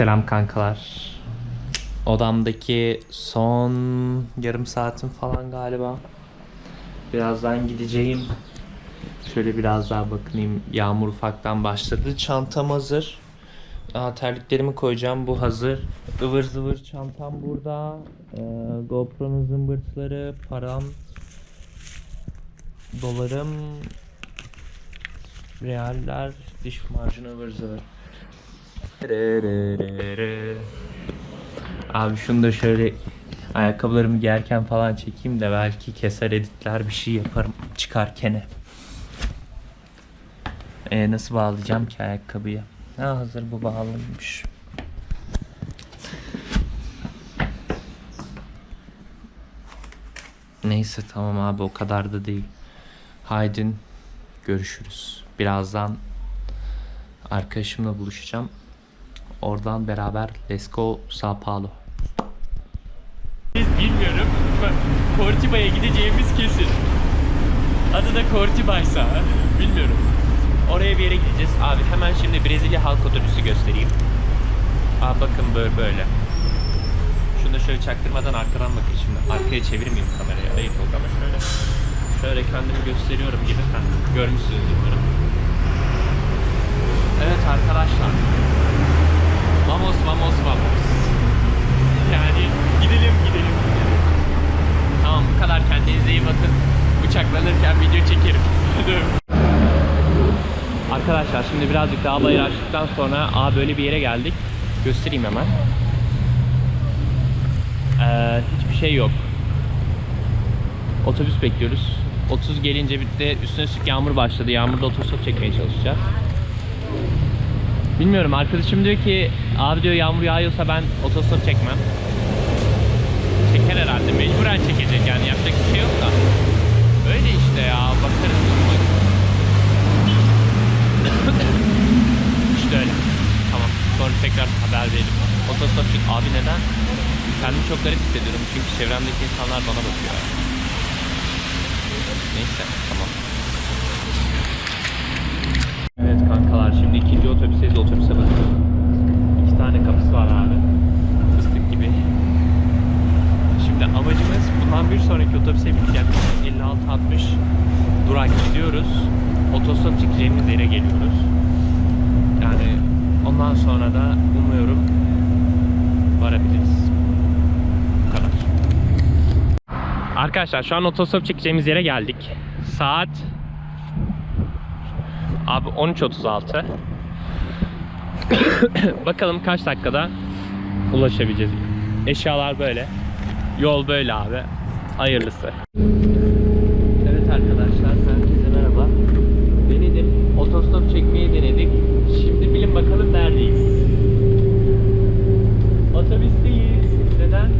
Selam kankalar. Odamdaki son yarım saatim falan galiba. Birazdan gideceğim. Şöyle biraz daha bakayım. Yağmur ufaktan başladı. Çantam hazır. Aa, terliklerimi koyacağım. Bu hazır. Ivır zıvır çantam burada. Ee, GoPro'nun zımbırtıları, param, dolarım, realler, diş macunu ıvır zıvır. Abi şunu da şöyle ayakkabılarımı giyerken falan çekeyim de belki keser editler bir şey yaparım çıkarken. Ee, nasıl bağlayacağım ki ayakkabıyı? Ha hazır bu bağlanmış. Neyse tamam abi o kadar da değil. Haydin görüşürüz. Birazdan arkadaşımla buluşacağım. Oradan beraber Let's Go Sao Paulo. Bilmiyorum. Cortiba'ya gideceğimiz kesin. Adı da Cortiba'ysa bilmiyorum. Oraya bir yere gideceğiz. Abi hemen şimdi Brezilya halk otobüsü göstereyim. Abi bakın böyle böyle. Şunu da şöyle çaktırmadan arkadan bakın şimdi. Arkaya çevirmeyeyim kamerayı. Ayıp oldu ama şöyle. Şöyle kendimi gösteriyorum gibi. Ha, görmüşsünüzdür bunu. Evet arkadaşlar. Vamos vamos vamos. Yani gidelim gidelim gidelim. Tamam bu kadar kendinize iyi bakın. Bıçaklanırken video çekerim. Arkadaşlar şimdi birazcık daha bayır açtıktan sonra A böyle bir yere geldik. Göstereyim hemen. Ee, hiçbir şey yok. Otobüs bekliyoruz. 30 gelince de üstüne üstlük yağmur başladı. Yağmurda otostop çekmeye çalışacağız. Bilmiyorum arkadaşım diyor ki abi diyor yağmur yağıyorsa ben otostop çekmem. Çeker herhalde mecburen çekecek yani yapacak bir şey yok da. Öyle işte ya bakarız. işte öyle. Tamam. Sonra tekrar haber verelim. Otostop çık. Abi neden? Kendimi çok garip hissediyorum. Çünkü çevremdeki insanlar bana bakıyor. Neyse. Tamam. Evet kankalar şimdi ikinci otobüsteyiz. Otobüse bakıyorum. İki tane kapısı var abi. Fıstık gibi. Şimdi amacımız bundan bir sonraki otobüse yaklaşık 56-60 durak gidiyoruz. Otostop çekeceğimiz yere geliyoruz. Yani ondan sonra da umuyorum varabiliriz. Bu kadar. Arkadaşlar şu an otostop çekeceğimiz yere geldik. Saat abi 13.36. Bakalım kaç dakikada ulaşabileceğiz. Eşyalar böyle. Yol böyle abi. Hayırlısı. Evet arkadaşlar herkese merhaba. Denedim. Otostop çekmeyi denedik. Şimdi bilin bakalım neredeyiz. Otobüsteyiz. Neden?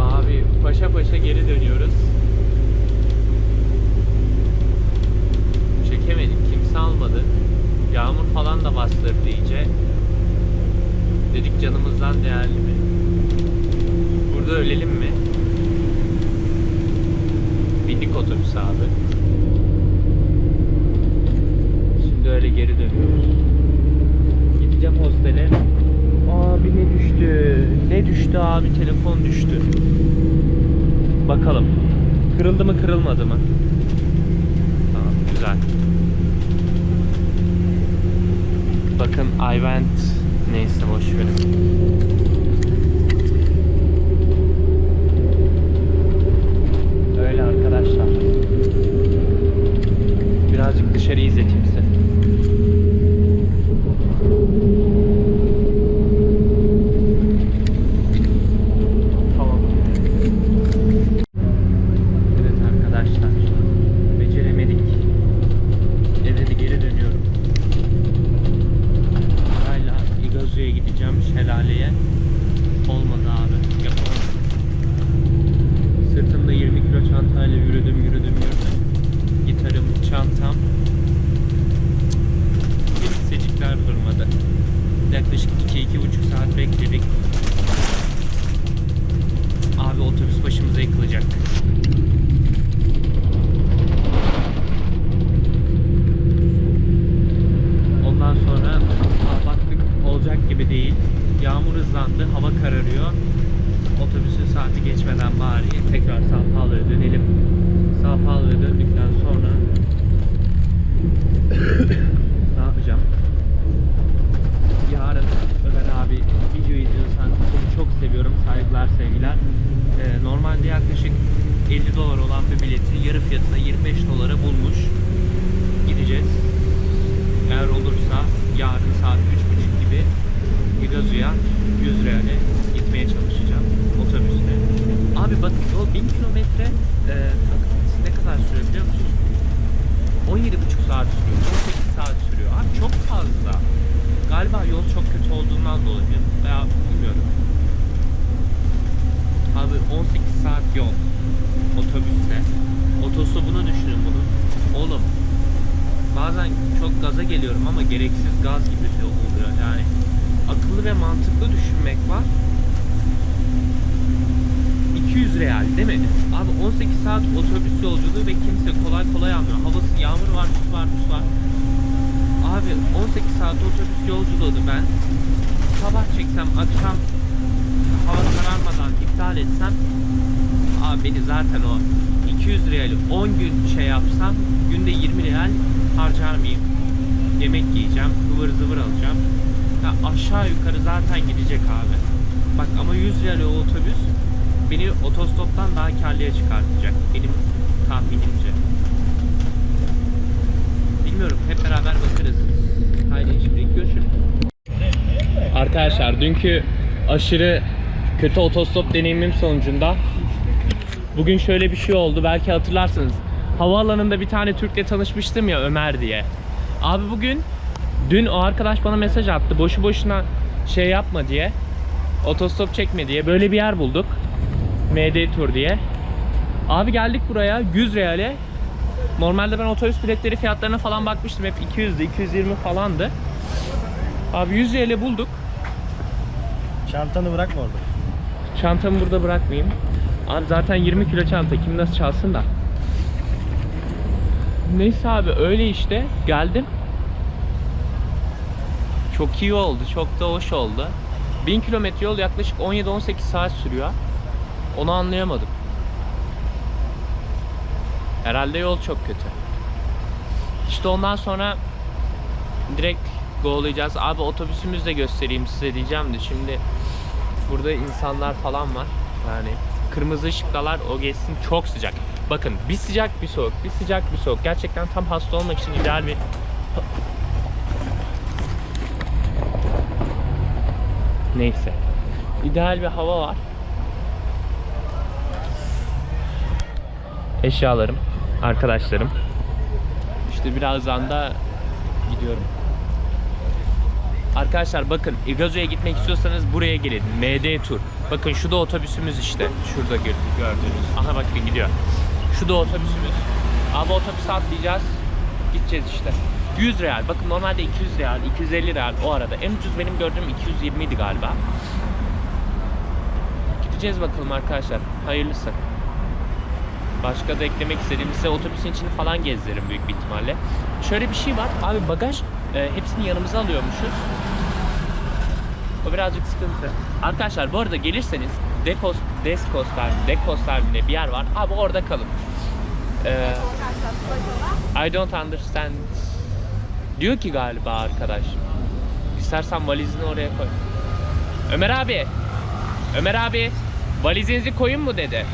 Abi paşa paşa geri dönüyoruz. Çekemedik. Kimse almadı. Yağmur falan da bastırdı iyice. Dedik canımızdan değerli mi? Burada ölelim mi? Bindik otobüs abi. Şimdi öyle geri dönüyoruz. Gideceğim hostele. Abi ne düştü? Ne düştü abi? Telefon düştü. Bakalım. Kırıldı mı kırılmadı mı? Tamam güzel. Bakın I went neyse boş verin. Öyle arkadaşlar. Birazcık dışarı izleteyim size. Tamam. Evet arkadaşlar. Beceremedik. Eve de geri dönüyorum. Hala İgazu'ya gideceğim şelaleye. Olmadı abi. Yapamadım. Sırtımda 20 kilo çantayla yürüdüm yürüdüm yürüdüm. Gitarım, çantam. Kimsecikler durmadı. Yaklaşık 2-2,5 saat bekledik. Abi otobüs başımıza yıkılacak. Ondan sonra aa, baktık olacak gibi değil. hızlandı. Hava kararıyor. Otobüsün saati geçmeden bari tekrar Sao Paulo'ya dönelim. Sao Paulo'ya döndükten sonra ne yapacağım? Yarın Ömer abi video izliyorsan seni çok seviyorum. Saygılar sevgiler. Ee, normalde yaklaşık 50 dolar olan bir bileti yarı fiyatına 25 dolara bulmuş. Gideceğiz. Eğer olursa yarın saat 3.30 gibi Gigazu'ya 100 liraya gitmeye çalışacağım otobüste. Abi bakın yol 1000 kilometre e, ne kadar sürüyor biliyor musunuz? 17,5 saat sürüyor. 18 saat sürüyor. Abi çok fazla. Galiba yol çok kötü olduğundan dolayı veya bilmiyorum. Abi 18 saat yol otobüste. Otostopunu düşünün bunu. Oğlum bazen çok gaza geliyorum ama gereksiz gaz gibi de oluyor yani. Akıllı ve mantıklı düşünmek var. 200 real değil mi? Abi 18 saat otobüs yolculuğu ve kimse kolay kolay almıyor. Havası yağmur var, mus var, mus var. Abi 18 saat otobüs yolculuğunu ben sabah çeksem akşam hava kararmadan iptal etsem abi beni zaten o 200 reali 10 gün şey yapsam günde 20 real harcar mıyım? Yemek yiyeceğim, ıvır zıvır alacağım. Ya aşağı yukarı zaten gidecek abi. Bak ama 100 real o otobüs beni otostoptan daha karlıya çıkartacak. Benim tahminimce. Bilmiyorum hep beraber bakarız. Haydi şimdi görüşürüz. Arkadaşlar dünkü aşırı kötü otostop deneyimim sonucunda bugün şöyle bir şey oldu. Belki hatırlarsınız. Havaalanında bir tane Türk'le tanışmıştım ya Ömer diye. Abi bugün dün o arkadaş bana mesaj attı. Boşu boşuna şey yapma diye. Otostop çekme diye. Böyle bir yer bulduk. MD Tur diye. Abi geldik buraya 100 reale. Normalde ben otobüs biletleri fiyatlarına falan bakmıştım. Hep 200'dü, 220 falandı. Abi 100 reale bulduk. Çantanı bırakma orada. Çantamı burada bırakmayayım. Abi zaten 20 kilo çanta kim nasıl çalsın da. Neyse abi öyle işte geldim. Çok iyi oldu. Çok da hoş oldu. 1000 kilometre yol yaklaşık 17-18 saat sürüyor. Onu anlayamadım. Herhalde yol çok kötü. İşte ondan sonra direkt go'layacağız. Abi otobüsümüzü de göstereyim size diyeceğim de şimdi burada insanlar falan var. Yani kırmızı ışıktalar o geçsin çok sıcak. Bakın bir sıcak bir soğuk, bir sıcak bir soğuk. Gerçekten tam hasta olmak için ideal bir Neyse. İdeal bir hava var. Eşyalarım, arkadaşlarım. İşte birazdan da gidiyorum. Arkadaşlar bakın İgazu'ya gitmek istiyorsanız buraya gelin. MD Tur. Bakın şu da otobüsümüz işte. Şurada gör- gördüğünüz. Aha bakın gidiyor. Şu da otobüsümüz. Abi otobüse atlayacağız. Gideceğiz işte. 100 real. Bakın normalde 200 real, 250 real o arada. En ucuz benim gördüğüm 220 idi galiba. Gideceğiz bakalım arkadaşlar. Hayırlısı. Başka da eklemek istediğim size otobüsün içini falan gezdiririm büyük bir ihtimalle. Şöyle bir şey var. Abi bagaj e, hepsini yanımıza alıyormuşuz. O birazcık sıkıntı. Arkadaşlar bu arada gelirseniz Dekos, Deskos Dekos Termini bir yer var. Abi orada kalın. Ee, I don't understand. Diyor ki galiba arkadaş. İstersen valizini oraya koy. Ömer abi. Ömer abi. Valizinizi koyun mu dedi.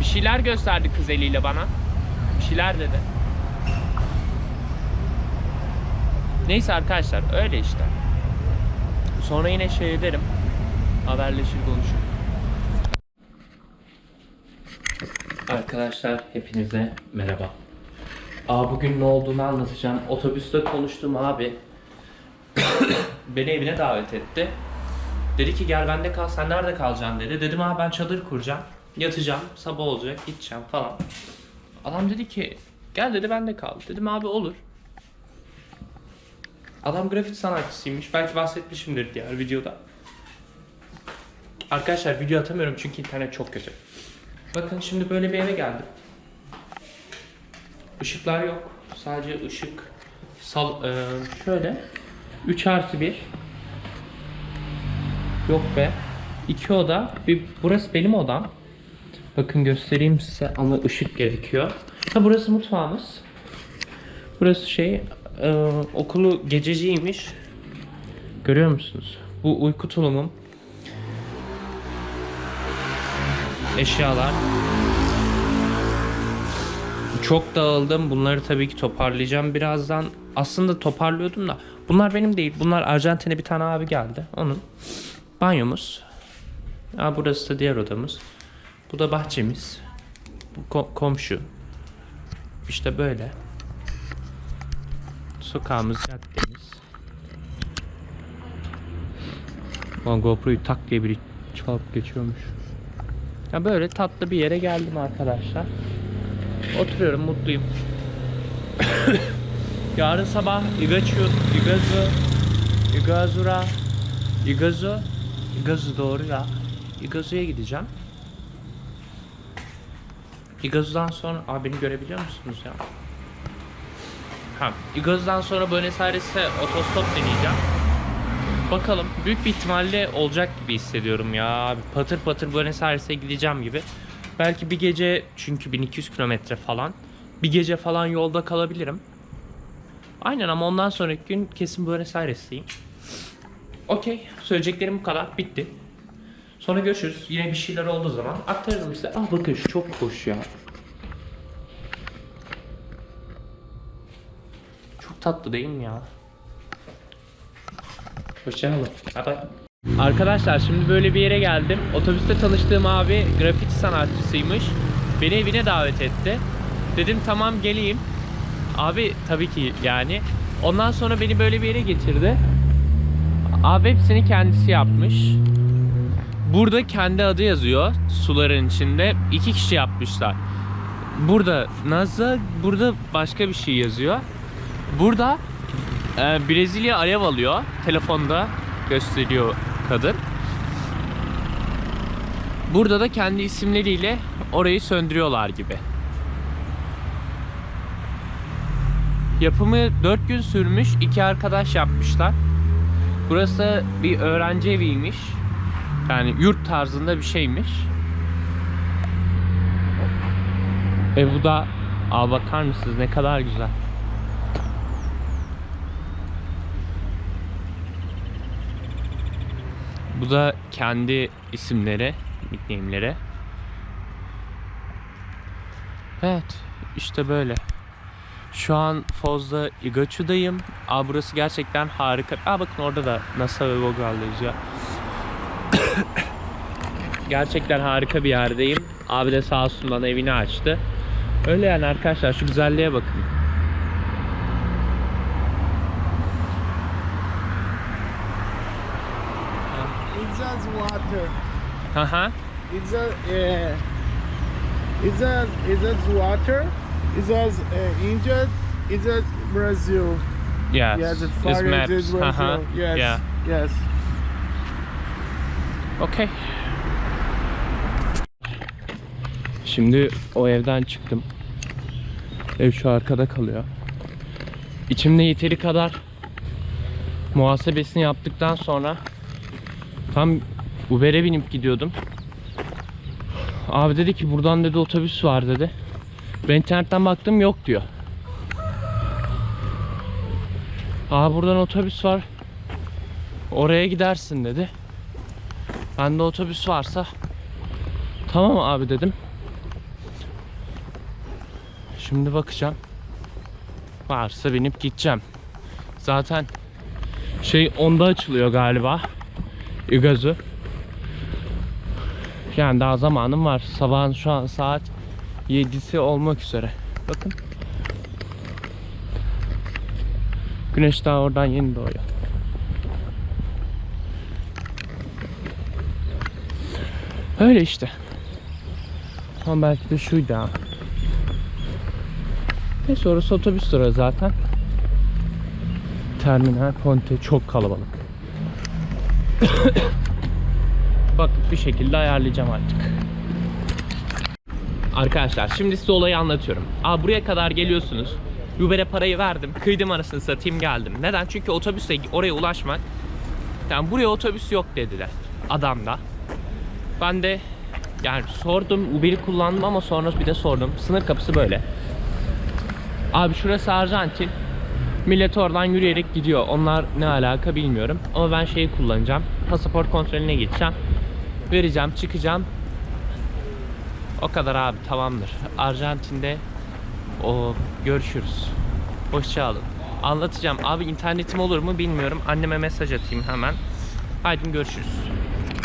Bir şeyler gösterdi kız eliyle bana. Bir şeyler dedi. Neyse arkadaşlar öyle işte. Sonra yine şey ederim. Haberleşir konuşur. Arkadaşlar hepinize merhaba. Aa bugün ne olduğunu anlatacağım. Otobüste konuştum abi. Beni evine davet etti. Dedi ki gel bende kal sen nerede kalacaksın dedi. Dedim abi ben çadır kuracağım. Yatacağım sabah olacak gideceğim falan. Adam dedi ki gel dedi bende kal. Dedim abi olur. Adam grafiti sanatçısıymış. Belki bahsetmişimdir diğer videoda. Arkadaşlar video atamıyorum çünkü internet çok kötü. Bakın şimdi böyle bir eve geldim. Işıklar yok. Sadece ışık sal e, şöyle 3 artı 1 Yok be. İki oda. Bir, burası benim odam. Bakın göstereyim size ama ışık gerekiyor. Ha burası mutfağımız. Burası şey e, okulu gececiymiş. Görüyor musunuz? Bu uyku tulumum. Eşyalar. Çok dağıldım. Bunları tabii ki toparlayacağım birazdan. Aslında toparlıyordum da. Bunlar benim değil. Bunlar Arjantin'e bir tane abi geldi. Onun. Banyomuz. Aa, burası da diğer odamız. Bu da bahçemiz. Bu ko- komşu. İşte böyle. Sokağımız, caddemiz. Lan GoPro'yu tak diye biri çalıp geçiyormuş. Ya böyle tatlı bir yere geldim arkadaşlar. Oturuyorum mutluyum. Yarın sabah Igazu, Igazu, Igazura, Igazu, Igazu doğru ya. Igazu'ya gideceğim. Igazu'dan sonra... Aa beni görebiliyor musunuz ya? Ha, Igazu'dan sonra Buenos Aires'e otostop deneyeceğim. Bakalım. Büyük bir ihtimalle olacak gibi hissediyorum ya. Patır patır Buenos Aires'e gideceğim gibi. Belki bir gece çünkü 1200 kilometre falan. Bir gece falan yolda kalabilirim. Aynen ama ondan sonraki gün kesin Buenos Aires'teyim. Okey. Söyleyeceklerim bu kadar. Bitti. Sonra görüşürüz. Yine bir şeyler olduğu zaman aktarırım size. Ah bakın şu çok hoş ya. Çok tatlı değil mi ya? Hoşçakalın. Bye. Arkadaşlar şimdi böyle bir yere geldim. Otobüste tanıştığım abi grafiti sanatçısıymış. Beni evine davet etti. Dedim tamam geleyim. Abi tabii ki yani. Ondan sonra beni böyle bir yere getirdi. Abi hepsini kendisi yapmış. Burada kendi adı yazıyor suların içinde. İki kişi yapmışlar. Burada Naz'a, burada başka bir şey yazıyor. Burada e, Brezilya alev alıyor. Telefonda gösteriyor kadın. Burada da kendi isimleriyle orayı söndürüyorlar gibi. Yapımı 4 gün sürmüş. iki arkadaş yapmışlar. Burası bir öğrenci eviymiş. Yani yurt tarzında bir şeymiş. E bu da Aa bakar mısınız ne kadar güzel. Bu da kendi isimleri, nickname'leri. Evet, işte böyle. Şu an Foz'da Igaçu'dayım. Aa burası gerçekten harika. Aa bakın orada da NASA ve Vogal'da yazıyor. gerçekten harika bir yerdeyim. Abi de sağ olsun bana evini açtı. Öyle yani arkadaşlar şu güzelliğe bakın. Water. Haha. It's a, uh, it's a, it's just water. It's just uh, injured. It's just Brazil. Yes. Yes, It's far maps. it's Brazil. Haha. Yes. Yeah. Yes. Okey. Şimdi o evden çıktım. Ev şu arkada kalıyor. İçimde yeteri kadar muhasebesini yaptıktan sonra tam Uber'e binip gidiyordum. Abi dedi ki buradan dedi otobüs var dedi. Ben internetten baktım yok diyor. Aa buradan otobüs var. Oraya gidersin dedi. Bende otobüs varsa tamam abi dedim. Şimdi bakacağım. Varsa binip gideceğim. Zaten şey onda açılıyor galiba. Igazu. Yani daha zamanım var. Sabahın şu an saat 7'si olmak üzere. Bakın. Güneş daha oradan yeni doğuyor. Öyle işte. Ama belki de şuydu ha. Neyse orası otobüs durağı zaten. Terminal Ponte çok kalabalık. Bakıp bir şekilde ayarlayacağım artık. Arkadaşlar şimdi size olayı anlatıyorum. Aa buraya kadar geliyorsunuz. Uber'e parayı verdim. Kıydım arasını satayım geldim. Neden? Çünkü otobüsle oraya ulaşmak. Yani buraya otobüs yok dediler. adamda. Ben de yani sordum Uber'i kullandım ama sonra bir de sordum. Sınır kapısı böyle. Abi şurası Arjantin. Millet oradan yürüyerek gidiyor. Onlar ne alaka bilmiyorum. Ama ben şeyi kullanacağım. Pasaport kontrolüne gideceğim. Vereceğim, çıkacağım. O kadar abi tamamdır. Arjantin'de o görüşürüz. Hoşça kalın. Anlatacağım. Abi internetim olur mu bilmiyorum. Anneme mesaj atayım hemen. Haydi görüşürüz.